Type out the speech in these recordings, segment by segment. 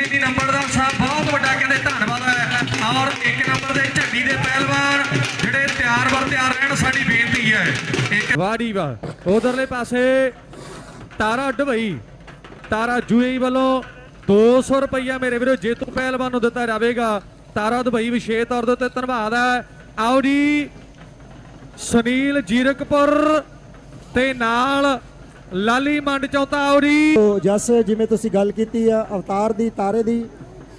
ਸਿੰਘ ਜੀ ਨੰਬਰਦਾਰ ਸਾਹਿਬ ਬਹੁਤ ਵੱਡਾ ਕਹਿੰਦੇ ਧੰਨਵਾਦ ਹੈ। ਔਰ ਇੱਕ ਨੰਬਰ ਦੇ ਝੰਡੀ ਦੇ ਪਹਿਲਵਾਨ ਜਿਹੜੇ ਤਿਆਰ ਬਰ ਤਿਆਰ ਰਹਿਣ ਸਾਡੀ ਬੇਨਤੀ ਹੈ। ਇੱਕ ਵਾਹ ਜੀ ਉਧਰਲੇ ਪਾਸੇ ਤਾਰਾ ਡਬਈ, ਤਾਰਾ ਜੂਏ ਵੱਲੋਂ 200 ਰੁਪਈਆ ਮੇਰੇ ਵੀਰੋ ਜੇਤੂ ਪਹਿਲਵਾਨ ਨੂੰ ਦਿੱਤਾ ਜਾਵੇਗਾ। ਤਾਰਾ ਦੁਬਈ ਵਿਸ਼ੇਸ਼ ਤੌਰ ਦੇ ਉੱਤੇ ਧੰਨਵਾਦ ਹੈ। ਆਓ ਜੀ, ਸੁਨੀਲ ਜੀਰਕਪੁਰ ਤੇ ਨਾਲ ਲਾਲੀ ਮੰਡ ਚੌਥਾ ਤੋ ਜਸ, ਜਿਵੇਂ ਤੁਸੀਂ ਗੱਲ ਕੀਤੀ ਆ, ਅਵਤਾਰ ਦੀ, ਤਾਰੇ ਦੀ,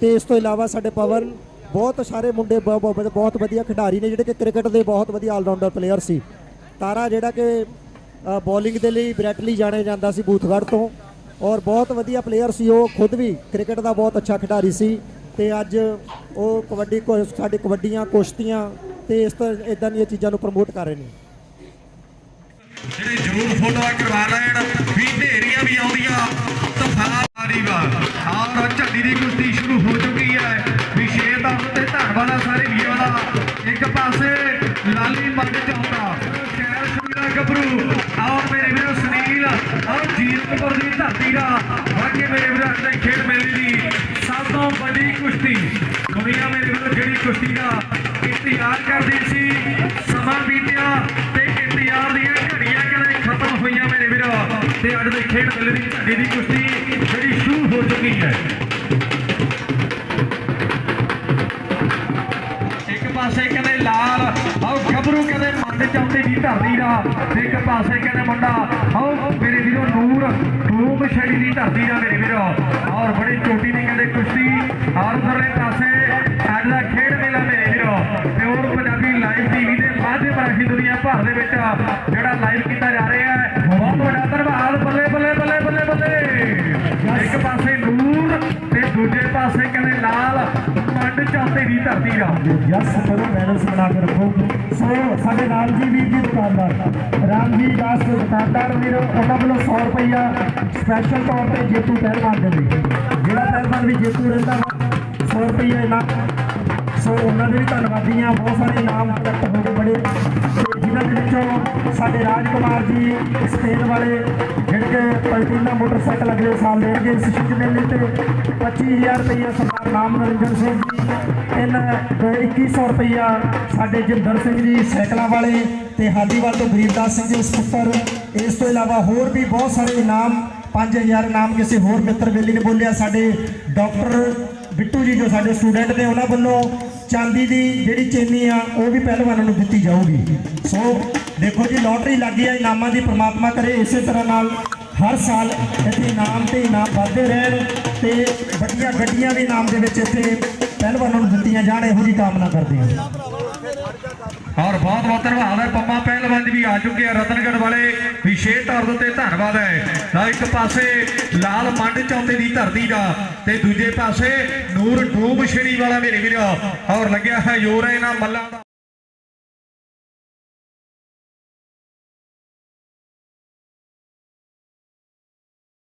ਤੇ ਇਸ ਤੋਂ ਇਲਾਵਾ ਸਾਡੇ ਪਵਨ, ਬਹੁਤ ਸਾਰੇ ਮੁੰਡੇ ਬ- ਬ- ਬਹੁਤ ਵਧੀਆ ਖਿਡਾਰੀ ਨੇ, ਜਿਹੜੇ ਕਿ ਕ੍ਰਿਕਟ ਦੇ ਬਹੁਤ ਵਧੀਆ ਆਲਰਾਊਂਡਰ ਪਲੇਅਰ ਸੀ। ਤਾਰਾ ਜਿਹੜਾ ਕਿ ਬੋਲਿੰਗ ਦੇ ਲਈ ਬ੍ਰੈਟਲੀ ਜਾਣਿਆ ਜਾਂਦਾ ਸੀ ਬੂਥਗੜ੍ਹ ਤੋਂ, ਔਰ ਬਹੁਤ ਵਧੀਆ ਪਲੇਅਰ ਸੀ ਉਹ, ਖੁਦ ਵੀ ਕ੍ਰਿਕਟ ਦਾ ਬਹੁਤ ਅੱਛਾ ਖਿਡਾਰੀ ਸੀ। ਤੇ ਅੱਜ ਉਹ ਕਬੱਡੀ ਕੋ- ਸਾਡੇ ਕਬੱਡੀਆਂ, ਕੁਸ਼ਤੀਆਂ, ਤੇ ਇਸ ਤਰ੍ਹਾਂ ਇਦਾਂ ਦੀਆਂ ਚੀਜ਼ਾਂ ਨੂੰ ਪ੍ਰਮੋਟ ਕਰ ਰਹੇ ਨੇ। ਜਿਹੜੇ ਜ਼ਰੂਰ ਫੋਟੋਆਂ ਕਰਵਾ ਲੈਣ, ਵੀ ਢੇਰੀਆਂ ਵੀ ਆਉਂਦੀਆਂ ਤਫਾਰੀ ਵਾਰ ਔਰ ਝੰਡੀ ਦੀ ਕੁਸ਼ਤੀ ਸ਼ੁਰੂ ਹੋ ਚੁੱਕੀ ਹੈ। ਵਿਸ਼ੇਸ਼ ਤੌਰ ਤੇ ਧੰਨਵਾਦ ਹੈ ਸਾਰੇ ਵੀਰਾਂ ਦਾ। ਇੱਕ ਪਾਸੇ ਲਾਲੀ ਮੰਡ ਚੌਂਦਾ ਸ਼ਹਿਰ ਸ਼ੁਰਾ ਗੱਭਰੂ, ਆਓ ਮੇਰੇ ਵੀਰੋ ਸੁਨੀਲ, ਆਓ ਜੀਤਪੁਰ ਦੀ ਧਰਤੀ ਦਾ। ਬਾਕੀ ਮੇਰੇ ਵੀਰੋ ਦੇ ਖੇਡ ਮੇਲੇ ਦੀ ਸਭ ਤੋਂ ਵੱਡੀ ਕੁਸ਼ਤੀ। ਦੁਨੀਆ ਮੇਰੇ ਵੀਰੋ ਜਿਹੜੀ ਕੁਸ਼ਤੀ ਦਾ ਇੰਤਜ਼ਾਰ ਕਰਦੀ ਸੀ, ਸਮਾਂ ਬੀਤਿਆ। ਤੇ ਅੱਜ ਦੇ ਖੇਡ ਮੇਲੇ ਦੀ ਝੰਡੀ ਦੀ ਕੁਸ਼ਤੀ ਜਿਹੜੀ ਸ਼ੁਰੂ ਹੋ ਚੁੱਕੀ ਹੈ। ਇੱਕ ਪਾਸੇ ਕਹਿੰਦੇ ਲਾਲ, ਆਓ ਗੱਭਰੂ ਕਹਿੰਦੇ ਮੰਡ ਚੌਂਦੇ ਦੀ ਧਰਤੀ ਦਾ। ਇੱਕ ਪਾਸੇ ਕਹਿੰਦੇ ਮੁੰਡਾ, ਆਓ ਮੇਰੇ ਵੀਰੋ ਨੂਰ ਧੂਮ ਛੜੀ ਦੀ ਧਰਤੀ ਦਾ ਮੇਰੇ ਵੀਰੋ। ਔਰ ਬੜੀ ਚੋਟੀ ਦੀ ਕਹਿੰਦੇ ਕੁਸ਼ਤੀ ਔਰ ਉਧਰਲੇ ਪਾਸੇ ਅੱਜ ਦਾ ਖੇਡ ਮੇਲਾ ਮੇਰੇ ਵੀਰੋ। ਪਿਓਰ ਪੰਜਾਬੀ ਲਾਈਵ ਟੀਵੀ ਦੇ ਮਾਧਿਅਮ ਰਾਹੀਂ ਦੁਨੀਆ ਭਰ ਦੇ ਵਿੱਚ ਜਿਹੜਾ ਲਾਈਵ ਕੀਤਾ ਜਾ ਰਿਹਾ ਇੱਕ ਪਾਸੇ ਨੂਰ ਤੇ ਦੂਜੇ ਪਾਸੇ ਕਹਿੰਦੇ ਲਾਲ, ਮੰਡ ਚੌਂਦੇ ਦੀ ਧਰਤੀ ਦਾ। ਯਸ ਕਰੋ ਬੈਲੈਂਸ ਬਣਾ ਕੇ ਰੱਖੋ। ਸੋ ਸਾਡੇ ਰਾਮ ਜੀ ਵੀਰ ਜੀ ਦੁਕਾਨਦਾਰ ਰਾਮ ਜੀ ਦਾਸ ਦੁਕਾਨਦਾਰ ਵੀਰ, ਉਹਨਾਂ ਵੱਲੋਂ 100 ਰੁਪਈਆ ਸਪੈਸ਼ਲ ਤੌਰ ਤੇ ਜੇਤੂ ਪਹਿਲਵਾਨ ਦੇ ਲਈ। ਜਿਹੜਾ ਪਹਿਲਵਾਨ ਵੀ ਜੇਤੂ ਰਹਿੰਦਾ ਵਾ 100 ਰੁਪਈਆ ਇਨਾਮ ਸੋ ਉਹਨਾਂ ਦੇ ਵੀ ਧੰਨਵਾਦੀ ਆ। ਬਹੁਤ ਸਾਰੇ ਇਨਾਮ ਕਲੈਕਟ ਹੋ ਗਏ ਬੜੇ। ਵਿੱਚੋਂ ਸਾਡੇ ਰਾਜਕੁਮਾਰ ਜੀ ਸਪੇਨ ਵਾਲੇ ਜਿਹੜੇ ਕਿ ਪਲਟੀਨਾ ਮੋਟਰਸਾਈਕਲ ਅਗਲੇ ਸਾਲ ਲੈਣਗੇ ਇਸ ਸ਼ਿਕ ਮੇਲੇ ਤੇ। 25000 ਰੁਪਈਆ ਸਰਦਾਰ ਨਾਮ ਨਰਿੰਦਰ ਸਿੰਘ ਜੀ। ਤਿੰਨ 2100 ਰੁਪਈਆ ਸਾਡੇ ਜਿੰਦਰ ਸਿੰਘ ਜੀ ਸਾਈਕਲਾਂ ਵਾਲੇ ਤੇ ਹਾਦੀਵਾਲ ਤੋਂ ਗਰੀਬਦਾਸ ਸਿੰਘ ਜੀ ਸਪੁੱਤਰ ਇਸ ਤੋਂ ਇਲਾਵਾ ਹੋਰ ਵੀ ਬਹੁਤ ਸਾਰੇ ਇਨਾਮ 5000 ਇਨਾਮ ਕਿਸੇ ਹੋਰ ਮਿੱਤਰ ਬੇਲੀ ਨੇ ਬੋਲਿਆ। ਸਾਡੇ ਡਾਕਟਰ ਬਿੱਟੂ ਜੀ ਜੋ ਸਾਡੇ ਸਟੂਡੈਂਟ ਨੇ, ਉਹਨਾਂ ਵੱਲੋਂ ਚਾਂਦੀ ਦੀ ਜਿਹੜੀ ਚੇਨੀ ਆ, ਉਹ ਵੀ ਪਹਿਲਵਾਨਾਂ ਨੂੰ ਦਿੱਤੀ ਜਾਊਗੀ। ਸੋ ਦੇਖੋ ਜੀ, ਲੋਟਰੀ ਲੱਗੀ ਆ, ਇਨਾਮਾਂ ਦੀ ਪ੍ਰਮਾਤਮਾ ਕਰੇ, ਇਸੇ ਤਰ੍ਹਾਂ ਨਾਲ ਹਰ ਸਾਲ ਇੱਥੇ ਇਨਾਮ ਤੇ ਇਨਾਮ ਵੱਧਦੇ ਰਹਿਣ ਤੇ ਵੱਡੀਆਂ ਗੱਡੀਆਂ ਵੀ ਇਨਾਮ ਦੇ ਵਿੱਚ ਇੱਥੇ ਪਹਿਲਵਾਨਾਂ ਨੂੰ ਦਿੱਤੀਆਂ ਜਾਣ, ਇਹੋ ਜੀ ਕਾਮਨਾ ਕਰਦੇ ਹਾਂ। ਔਰ ਬਹੁਤ ਬਹੁਤ ਧੰਨਵਾਦ ਹੈ। ਪੰਮਾ ਪਹਿਲਵਾਨ ਵੀ ਆ ਚੁੱਕੇ ਆ ਰਤਨਗੜ ਵਾਲੇ। ਵਿਸ਼ੇਸ਼ ਤੌਰ ਦੇ ਉੱਤੇ ਧੰਨਵਾਦ ਹੈ। ਨਾ ਇੱਕ ਪਾਸੇ ਲਾਲ ਮੰਡ ਚੌਂਦੇ ਦੀ ਧਰਤੀ ਦਾ ਤੇ ਦੂਜੇ ਪਾਸੇ ਨੂਰ ਡੂਬ ਛੜੀ ਵਾਲਾ ਮੇਰੇ ਵੀਰੋ ਔਰ ਲੱਗਿਆ ਹੈ ਜੋਰ ਇਹਨਾਂ ਮੱਲਾਂ ਦਾ।